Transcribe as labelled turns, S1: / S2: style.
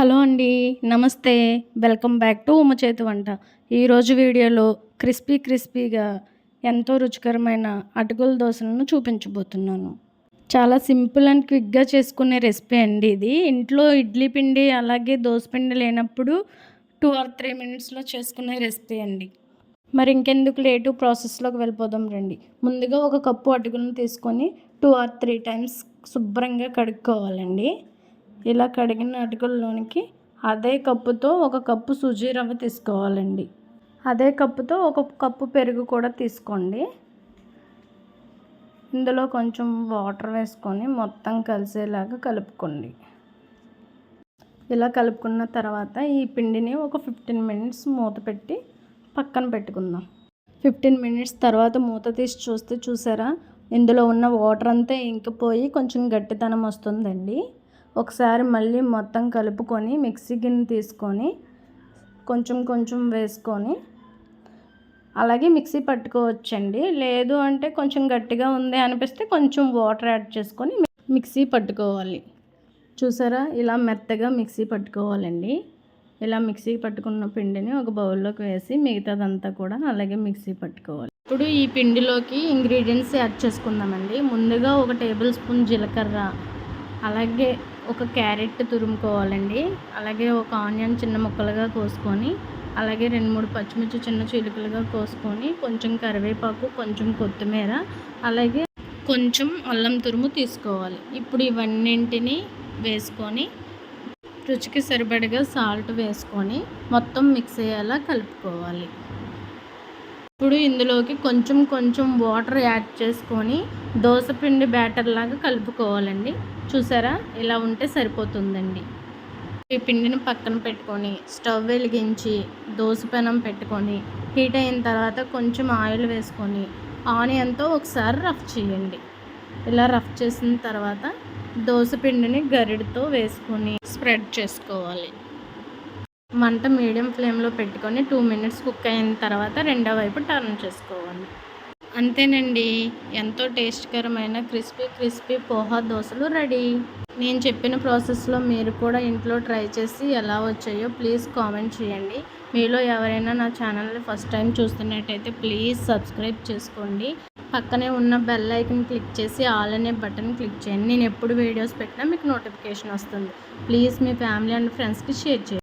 S1: Hello అండి నమస్తే. Welcome back to ఉమ్మ చేతి వంట. ఈరోజు వీడియోలో క్రిస్పీ క్రిస్పీగా ఎంతో రుచికరమైన అటుకుల దోశలను చూపించబోతున్నాను. చాలా సింపుల్ అండ్ క్విక్గా చేసుకునే రెసిపీ అండి ఇది. ఇంట్లో ఇడ్లీ పిండి అలాగే దోశ పిండి లేనప్పుడు టూ ఆర్ త్రీ మినిట్స్లో చేసుకునే రెసిపీ అండి. మరి ఇంకెందుకు లేటు ప్రాసెస్లోకి వెళ్ళిపోదాం రండి. ముందుగా ఒక కప్పు అటుకులను తీసుకొని టూ ఆర్ త్రీ టైమ్స్ శుభ్రంగా కడుక్కోవాలండి. ఇలా కడిగిన అటుకుల్లోనికి అదే కప్పుతో ఒక కప్పు సుజీ రవ్వ తీసుకోవాలండి. అదే కప్పుతో ఒక కప్పు పెరుగు కూడా తీసుకోండి. ఇందులో కొంచెం వాటర్ వేసుకొని మొత్తం కలిసేలాగా కలుపుకోండి. ఇలా కలుపుకున్న తర్వాత ఈ పిండిని ఒక ఫిఫ్టీన్ మినిట్స్ మూత పెట్టి పక్కన పెట్టుకుందాం. ఫిఫ్టీన్ మినిట్స్ తర్వాత మూత తీసి చూస్తే చూసారా? ఇందులో ఉన్న వాటర్ అంతా ఇంకిపోయి కొంచెం గట్టితనం వస్తుందండి. ఒకసారి మళ్ళీ మొత్తం కలుపుకొని మిక్సీ గిన్నె తీసుకొని కొంచెం కొంచెం వేసుకొని అలాగే మిక్సీ పట్టుకోవచ్చండి. లేదు అంటే కొంచెం గట్టిగా ఉంది అనిపిస్తే కొంచెం వాటర్ యాడ్ చేసుకొని మిక్సీ పట్టుకోవాలి. చూసారా? ఇలా మెత్తగా మిక్సీ పట్టుకోవాలండి. ఇలా మిక్సీ పట్టుకున్న పిండిని ఒక బౌల్లోకి వేసి మిగతాదంతా కూడా అలాగే మిక్సీ పట్టుకోవాలి. ఇప్పుడు ఈ పిండిలోకి ఇంగ్రీడియంట్స్ యాడ్ చేసుకుందామండి. ముందుగా ఒక టేబుల్ స్పూన్ జీలకర్ర అలాగే ఒక క్యారెట్ తురుముకోవాలండి. అలాగే ఒక ఆనియన్ చిన్న ముక్కలుగా కోసుకొని అలాగే రెండు మూడు పచ్చిమిర్చి చిన్న చిలుకలుగా కోసుకొని కొంచెం కరివేపాకు కొంచెం కొత్తిమీర అలాగే కొంచెం అల్లం తురుము తీసుకోవాలి. ఇప్పుడు ఇవన్నింటిని వేసుకొని రుచికి సరిపడగా సాల్ట్ వేసుకొని మొత్తం మిక్స్ అయ్యేలా కలుపుకోవాలి. ఇప్పుడు ఇందులోకి కొంచెం కొంచెం వాటర్ యాడ్ చేసుకొని దోసపిండి బ్యాటర్ లాగా కలుపుకోవాలండి. చూసారా? ఇలా ఉంటే సరిపోతుందండి. ఈ పిండిని పక్కన పెట్టుకొని స్టవ్ వెలిగించి దోసపెనం పెట్టుకొని హీట్ అయిన తర్వాత కొంచెం ఆయిల్ వేసుకొని ఆనియన్తో ఒకసారి రఫ్ చేయండి. ఇలా రఫ్ చేసిన తర్వాత దోశ పిండిని గరిడితో వేసుకొని స్ప్రెడ్ చేసుకోవాలి. మంట మీడియం ఫ్లేమ్లో పెట్టుకొని టూ మినిట్స్ కుక్ అయిన తర్వాత రెండో వైపు టర్న్ చేసుకోవాలి. అంతేనండి. ఎంతో టేస్ట్కరమైన క్రిస్పీ క్రిస్పీ పోహా దోశలు రెడీ. నేను చెప్పిన ప్రాసెస్లో మీరు కూడా ఇంట్లో ట్రై చేసి ఎలా వచ్చాయో ప్లీజ్ కామెంట్ చేయండి. మీలో ఎవరైనా నా ఛానల్ని ఫస్ట్ టైం చూస్తున్నట్టయితే ప్లీజ్ సబ్స్క్రైబ్ చేసుకోండి. పక్కనే ఉన్న బెల్ ఐకన్ క్లిక్ చేసి ఆల్ అనే బటన్ క్లిక్ చేయండి. నేను ఎప్పుడు వీడియోస్ పెట్టినా మీకు నోటిఫికేషన్ వస్తుంది. ప్లీజ్ మీ ఫ్యామిలీ అండ్ ఫ్రెండ్స్కి షేర్ చేయండి.